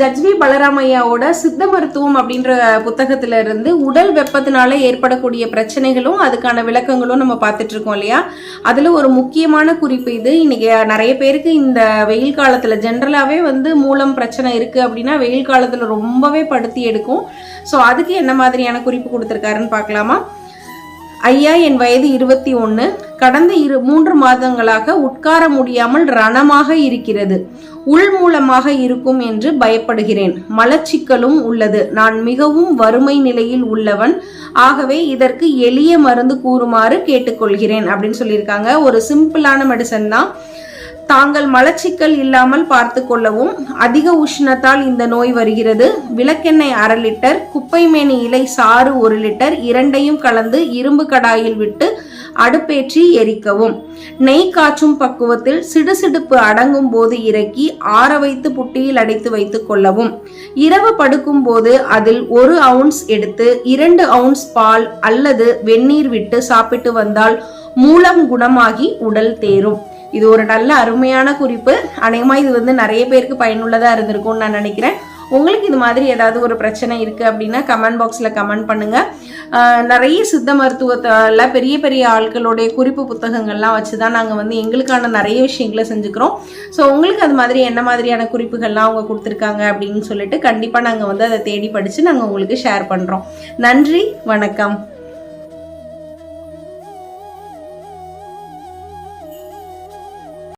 ஜட்ஜ்வி பலராமையாவோட சித்த மருத்துவம் அப்படின்ற புத்தகத்துல இருந்து உடல் வெப்பத்தினால ஏற்படக்கூடிய பிரச்சனைகளும் அதுக்கான விளக்கங்களும் நம்ம பார்த்துட்டு இருக்கோம் இல்லையா? அதுல ஒரு முக்கியமான குறிப்பு இது. இன்னைக்கு நிறைய பேருக்கு இந்த வெயில் காலத்துல ஜென்ரலாவே வந்து மூலம் பிரச்சனை இருக்கு அப்படின்னா வெயில் காலத்துல ரொம்பவே படுத்தி எடுக்கும். ஸோ அதுக்கு என்ன மாதிரியான குறிப்பு கொடுத்துருக்காருன்னு பார்க்கலாமா? ஐயா என் வயது இருபத்தி ஒன்று கடந்த இரு மூன்று மாதங்களாக உட்கார முடியாமல் ரணமாக இருக்கிறது. உள் மூலமாக இருக்கும் என்று பயப்படுகிறேன். மலச்சிக்கலும் உள்ளது. நான் மிகவும் வறுமை நிலையில் உள்ளவன். ஆகவே இதற்கு எளிய மருந்து கூறுமாறு கேட்டுக்கொள்கிறேன் அப்படின்னு சொல்லியிருக்காங்க. ஒரு சிம்பிளான மெடிசன் தான். தாங்கள் மலச்சிக்கல் இல்லாமல் பார்த்து கொள்ளவும் அதிக உஷ்ணத்தால் இந்த நோய் வருகிறது. விளக்கெண்ணெய் அரை லிட்டர் குப்பைமேனி இலை சாறு ஒரு லிட்டர் இரண்டையும் கலந்து இரும்பு கடாயில் விட்டு அடுப்பேற்றி எரிக்கவும். நெய் காய்ச்சும் பக்குவத்தில் சிடுசிடுப்பு அடங்கும் போது இறக்கி ஆற வைத்து புட்டியில் அடைத்து வைத்துக் கொள்ளவும். இரவு படுக்கும் போது அதில் ஒரு அவுன்ஸ் எடுத்து இரண்டு அவுன்ஸ் பால் அல்லது வெந்நீர் விட்டு சாப்பிட்டு வந்தால் மூலம் குணமாகி உடல் தேரும். இது ஒரு நல்ல அருமையான குறிப்பு. அநேகமாக இது வந்து நிறைய பேருக்கு பயனுள்ளதாக இருந்திருக்கும்னு நான் நினைக்கிறேன். உங்களுக்கு இது மாதிரி ஏதாவது ஒரு பிரச்சனை இருக்குது அப்படின்னா கமெண்ட் பாக்ஸில் கமெண்ட் பண்ணுங்கள் நிறைய சித்த மருத்துவத்தில் பெரிய பெரிய ஆட்களுடைய குறிப்பு புத்தகங்கள்லாம் வச்சு தான் நாங்கள் வந்து எங்களுக்கான நிறைய விஷயங்களை செஞ்சுக்கிறோம். ஸோ உங்களுக்கு அது மாதிரி என்ன மாதிரியான குறிப்புகள்லாம் அவங்க கொடுத்துருக்காங்க அப்படின்னு சொல்லிட்டு கண்டிப்பாக நாங்கள் வந்து அதை தேடி படித்து நாங்கள் உங்களுக்கு ஷேர் பண்ணுறோம் நன்றி வணக்கம்.